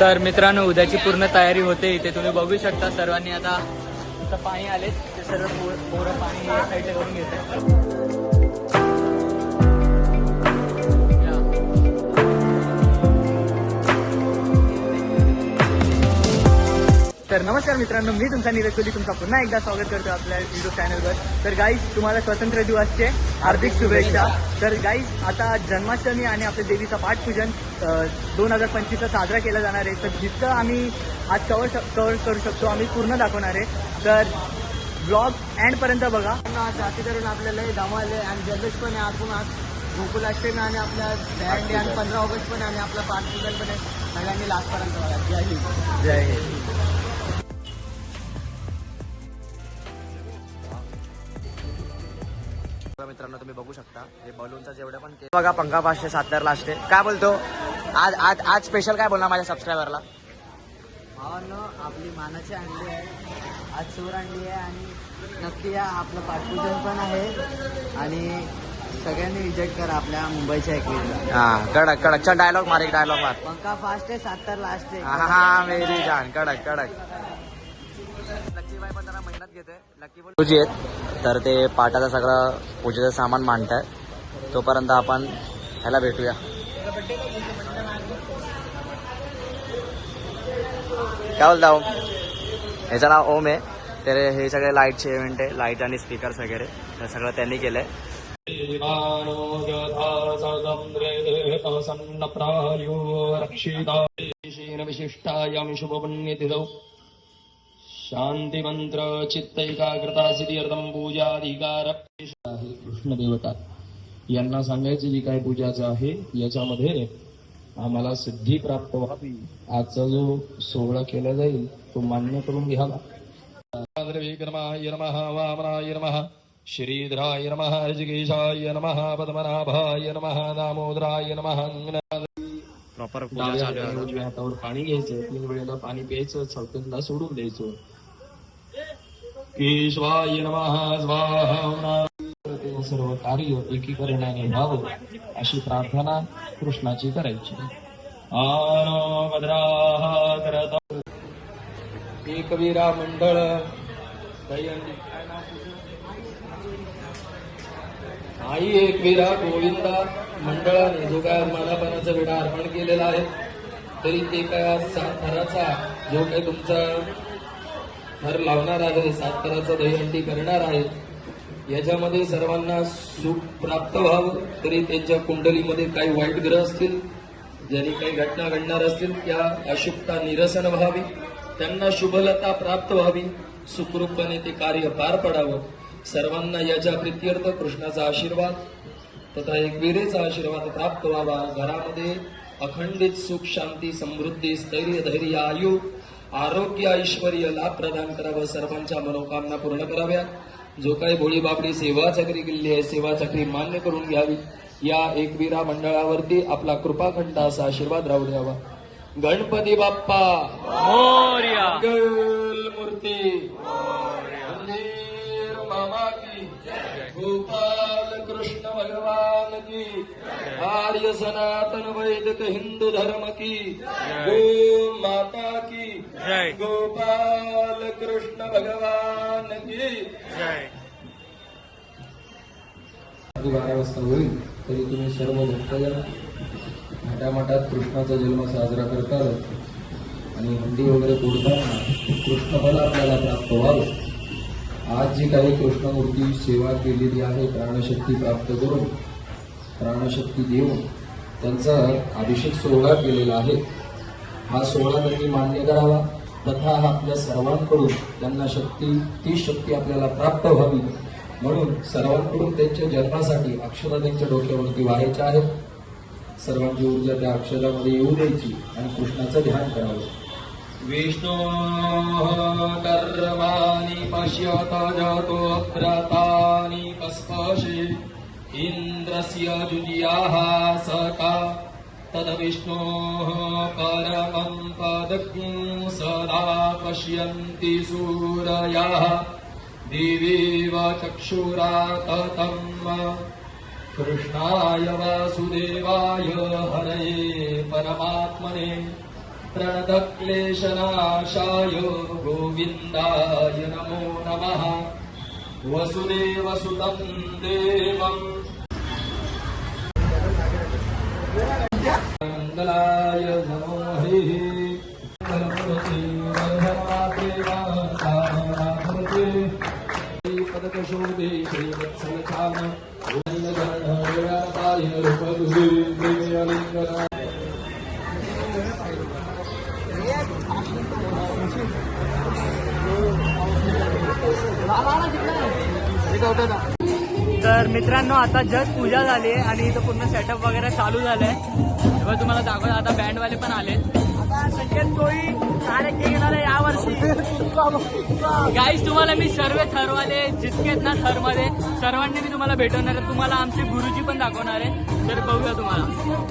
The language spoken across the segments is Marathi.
तर मित्रांनो उद्याची पूर्ण तयारी होते. इथे तुम्ही बघू शकता सर्वांनी आता पाणी आले ते सर्व पोरं पाणी या साईडला करून घेत तर नमस्कार मित्रांनो मी तुमचा नीरज कोली तुमचा पुन्हा एकदा स्वागत करतो आपल्या युट्यूब चॅनलवर तर गाईज तुम्हाला स्वातंत्र्य दिवसचे हार्दिक शुभेच्छा. तर गाईज आता जन्माष्टमी आणि आपल्या देवीचं पाठपूजन दोन हजार पंचवीसचा साजरा केला जाणार आहे. तर जितकं आम्ही आज कवर कवर करू शकतो आम्ही पूर्ण दाखवणार आहे. तर ब्लॉग एंडपर्यंत बघा. जाती करून आपल्याला हे दमाले आणि जल्लोष पण आहे आपण आज. गोकुलाष्टमी आणि आपल्या बँड आणि पंधरा ऑगस्ट पण आहे आणि आपलं पाठपूजन पण आहे. सगळ्यांनी लास्टपर्यंत बघा. जय हिंद. जय हिंद. मित्रांनो तुम्ही बघू शकता. हे बलूनचा जेवढे पण बघा पंखा पाचशे सात लास्ट आहे काय बोलतो? आज आज आज स्पेशल काय बोलणार माझ्या सबस्क्रायबरला आपली मानाची अंडी आहे. आज चोर अंडी आहे आणि नक्की या आपलं पाठपूजन पण आहे. आणि सगळ्यांनी विजिट करा आपल्या मुंबईच्या एकवीला हा कडक कडक. चल डायलॉग मार एक डायलॉग मार. पंखा फास्ट आहे सात तर लास्ट हा आहे हा मेरी जान. कडक कडक. तुझी आहेत. तर ते पाटाचं सगळं पूजेचं सामान मांडतायत तोपर्यंत आपण ह्याला भेटूया. काय बोलता ओम ह्याचं नाव ओम आहे. तर हे सगळे लाईटचे इव्हेंट आहे. लाइट आणि स्पीकर्स वगैरे. हे सगळं त्यांनी केलंय. विशिष्टायां शुभपुण्यतिथौ शांतिमंत्र चित्त एकाग्रता सिद्ध्यर्थम पूजाधिकार आहे कृष्ण देवता यांना सांगायची जी काय पूजाचं आहे याच्यामध्ये आम्हाला सिद्धी प्राप्त व्हावी आजचा जो सोहळा केला जाईल तो मान्य करून घ्यावा विक्रमाय नमः वामनाय नमः श्रीधराय नमः ऋषिकेशाय नमः पद्मनाभाय नमः दामोदराय नमः प्रॉपर हातावर पाणी घ्यायचं तीन वेळेला पाणी प्यायचं चौथ्यांदा सोडून द्यायचं केशवाय नमः स्वाहा सर्व कार्य एकीकरणाने व्हावं अशी प्रार्थना कृष्णाची करायची. आनो भद्राः एकवीरा मंडळ दहीहंडी काय नाव आई एकवीरा गोविंदा. मंडळाने जो काय मानापणाचा विडा अर्पण केलेला आहे. तरी ते काय सात जो काही तुमचा थर लावणार आहे सातकराचं दहीहंडी करणार आहे. याच्यामध्ये सर्वांना सुख प्राप्त व्हावं तरी त्यांच्या कुंडलीमध्ये काही वाईट ग्रह असतील ज्यांनी काही घटना घडणार असतील त्या अशुभता निरसन व्हावी त्यांना शुभलता प्राप्त व्हावी सुखरूपपणे ते कार्य पार पडावं. सर्वांना याच्या प्रित्यर्थ कृष्णाचा आशीर्वाद तथा एकविरेचा आशीर्वाद प्राप्त व्हावा. घरामध्ये अखंडित सुख शांती समृद्धी स्थैर्य धैर्य आयु आरोग्य ऐश्वर लाभ प्रदान करावं. सर्वांच्या मनोकामना पूर्ण कराव्या जो काही भोळी बाबडी सेवा चक्री केलेली आहे सेवा चक्री मान्य करून घ्यावी. या एकवीरा मंडळावरती आपला कृपाखंड असा आशीर्वाद राहू द्यावा. गणपती बाप्पा! मोर्या! मंगल मूर्ती! मंदिर मामा की! गोपाल कृष्ण भगवान की! आर्य सनातन वैदिक हिंदू धर्म की! गो माता की! जय। गोपाल कृष्ण भगवान की। जय। बारा वाजता होईल तरी तुम्ही सर्व भक्तजन मोठ्या कृष्णाचा जन्म साजरा करतात आणि हंडी वगैरे फोडताना कृष्णफल आपल्याला प्राप्त व्हावं. आज जी काही कृष्णमूर्ती सेवा केलेली आहे प्राणशक्ती प्राप्त करून प्राणशक्ती देऊन त्यांचा अभिषेक सोहळा केलेला आहे. हा सोहळा त्यांनी मान्य करावा. तथा हा आपल्या सर्वांकडून त्यांना शक्ती ती शक्ती आपल्याला प्राप्त व्हावी. म्हणून सर्वांकडून त्यांच्या जन्मासाठी अक्षरा त्यांच्या डोक्यावरती व्हायच्या आहेत. सर्वांची ऊर्जा त्या अक्षरामध्ये येऊ द्यायची आणि कृष्णाचं ध्यान करावं. विष्णो कर्माणि पश्यत जातो अभ्रतानि पस्पशे। इन्द्रस्य जुजियाः सका तद्विष्णोः परमं पदज्ञं सदा पश्यन्ति सूरयाः। देवीव चक्षुरा ततम् कृष्णाय वासुदेवाय हरये परमात्मने। प्रणतक्लेशनाशाय गोविन्दाय नमो नमः। वसुदेवसुतं देवम् मङ्गलाय नमो हरिः मङ्गलमूर्ति वरधराते वातावराभवते श्रीपदकशोभे श्रीवत्सलचाम गोविन्दगणवेळापाय रूपगुहे प्रेमलिङ्गना तर मित्रांनो आता जस्ट पूजा झाली आहे आणि इथं पूर्ण सेटअप वगैरे चालू झालंय. तेव्हा तुम्हाला दाखवतो आता बँडवाले पण आले आता संकेत कोळी कार्यक्रम घेणार आहे यावर्षी. गाईज तुम्हाला मी सर्व थरवाले जितके आहेत ना थरमध्ये सर्वांनी मी तुम्हाला भेटवणार आहे. तुम्हाला आमचे गुरुजी पण दाखवणार आहे. तर बघूया तुम्हाला.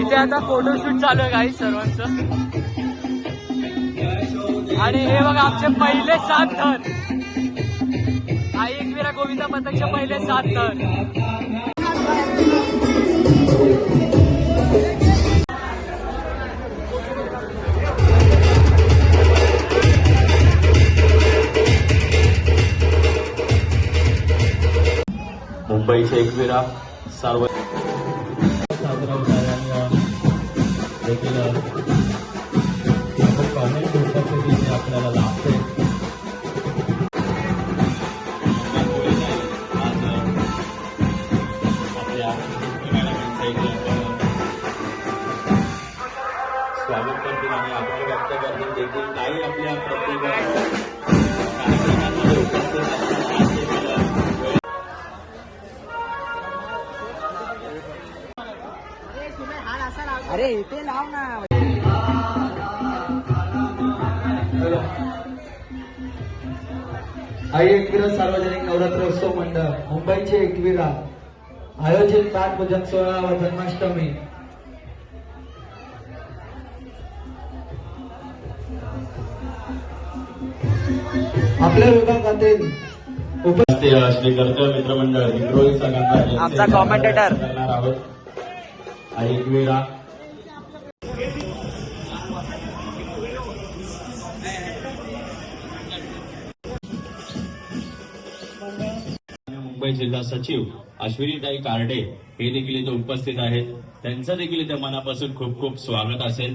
इथे आता फोटोशूट चालू आहे काही सर्वांचं. आणि हे बघा आमचे पहिले सात धन आई एकविरा गोविंदा पथकचे पहिले सात धन मुंबईचे एकविरा सार्व स्वागत करतील आणि आभार व्यक्त करतील देखील काही आपल्या प्रत्येक कार्यक्रमांमध्ये उपस्थित असतात अरे इथे लाव ना. आई एकविरा सार्वजनिक नवरात्रोत्सव मंडळ मुंबईचे एकविरा. आयोजित पाठपूजन सोहळा व जन्माष्टमी. आपल्या मित्रमंडळ विद्रोही आमचा. करणार आहोत. एक वेळा मुंबई जिल्हा सचिव अश्विनीताई कार्डे हे देखील इथे उपस्थित आहेत. त्यांचं देखील इथे मनापासून खूप खूप स्वागत असेल.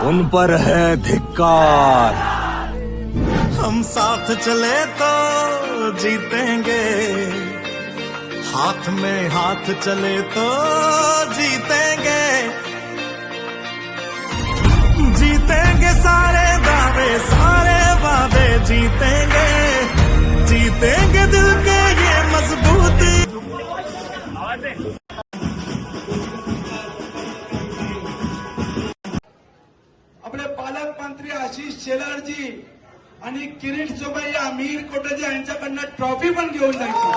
उन पर है धिक्कार। हम साथ चले तो जीतेंगे। हाथ में हाथ चले तो जीतेंगे। जीतेंगे सारे दावे, सारे वादे जीतेंगे। जीतेंगे दिल के ये मजबूती। आशिष शेलारजी आणि किरीट चोबैया मीर कोटजी यांच्याकडनं ट्रॉफी पण घेऊन जायची.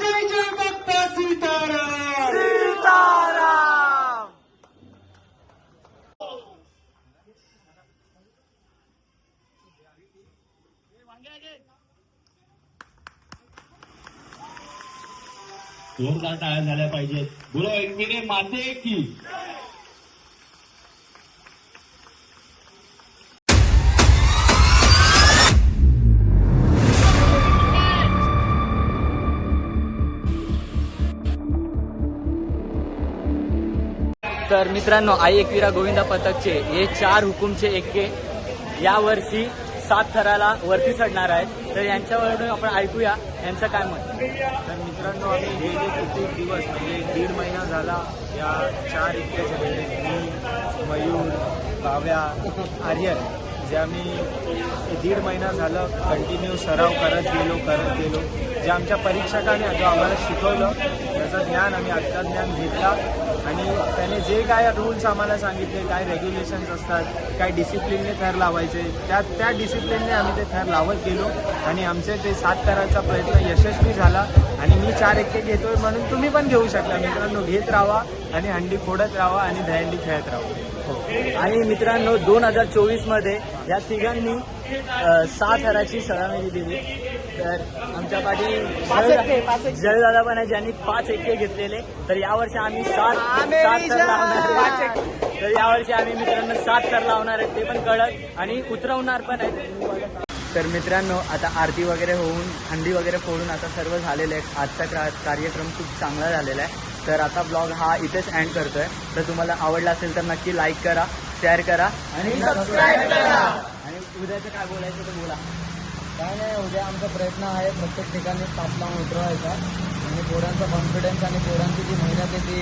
जय जय भक्त सीताराम. जोरदार टाळ्या झाल्या पाहिजेत. बोलो मिनिट माते की. मित्रांनो आई एकविरा गोविंदा पथकचे हे चार हुकुमचे एक्के यावर्षी सात थराला वरती चढणार आहेत. तर यांच्यावरून आपण ऐकूया यांचं काय मत? तर मित्रांनो आम्ही हे जे किती दिवस म्हणजे दीड महिना झाला या चार इतक्याच्या वेळेस मी मयूर बाव्या आर्यन जे आम्ही दीड महिना झालं कंटिन्यू सराव करत गेलो करत गेलो जे आमच्या परीक्षकाने जो आम्हाला शिकवलं त्याचं ज्ञान आम्ही आत्ता ज्ञान घेतला. आणि त्याने जे काय रूल्स आम्हाला सांगितले काय रेग्युलेशन्स असतात काय डिसिप्लिनने थर लावायचे त्या त्या डिसिप्लिनने आम्ही ते थर लावत गेलो. आणि आमचे ते सात करायचा प्रयत्न यशस्वी झाला. आणि मी चार एक्के घेतोय म्हणून तुम्ही पण घेऊ शकता. मित्रांनो घेत राहा आणि हंडी फोडत राहा आणि दहंडी खेळत राहा. आणि मित्रांनो दोन हजार चोवीसमध्ये या तिघांनी अ, सहा थराची सलामी दिली. तर आमच्या पाठी जयदादा पण आहे ज्यांनी पाच एक्के घेतलेले. तर यावर्षी आम्ही सात सात थर लावणार. तर यावर्षी आम्ही मित्रांनो सात थर लावणार आहेत ते पण कळत आणि उतरवणार पण आहेत तर मित्रांनो आता आरती वगैरे होऊन हंडी वगैरे फोडून आता सर्व झालेलं आहे आजचा क्रा- कार्यक्रम खूप चांगला झालेला आहे. तर आता ब्लॉग हा इथेच एंड करतोय. तर तुम्हाला आवडला असेल तर नक्की लाईक करा शेअर करा आणि सबस्क्राईब करा. आणि उद्याचं काय बोलायचं ते बोला. काय नाही उद्या आमचा प्रयत्न आहे प्रत्येक ठिकाणी साप लावून उतरवायचा. आणि पोरांचा कॉन्फिडन्स आणि पोरांची जी मेहनत आहे ती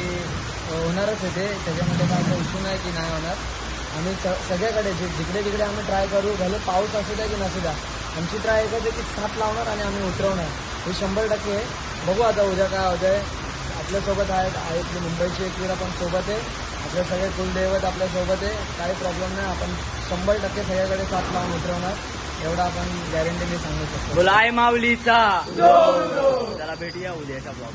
होणारच आहे ते. त्याच्यामध्ये काय असं इश्यू नाही की नाही होणार. आम्ही स सगळ्याकडे जिकडे तिकडे आम्ही ट्राय करू भले पाऊस असू द्या की नसू द्या आमची ट्राय एकच आहे की साप लावणार आणि आम्ही उतरवणार. हे शंभर टक्के आहे. बघू आता उद्या काय होतंय. आपल्यासोबत आहेत आहेत मुंबईची एकवीर पण सोबत आहे. आपले सगळे कुलदैवत आपल्यासोबत आहे. काही प्रॉब्लेम नाही आपण शंभर टक्के सगळ्याकडे साथ लावून उतरवणार. एवढा आपण गॅरंटी मी सांगू शकतो. बोला आय माऊलीचा चला भेटूया उद्याच्या ब्लॉग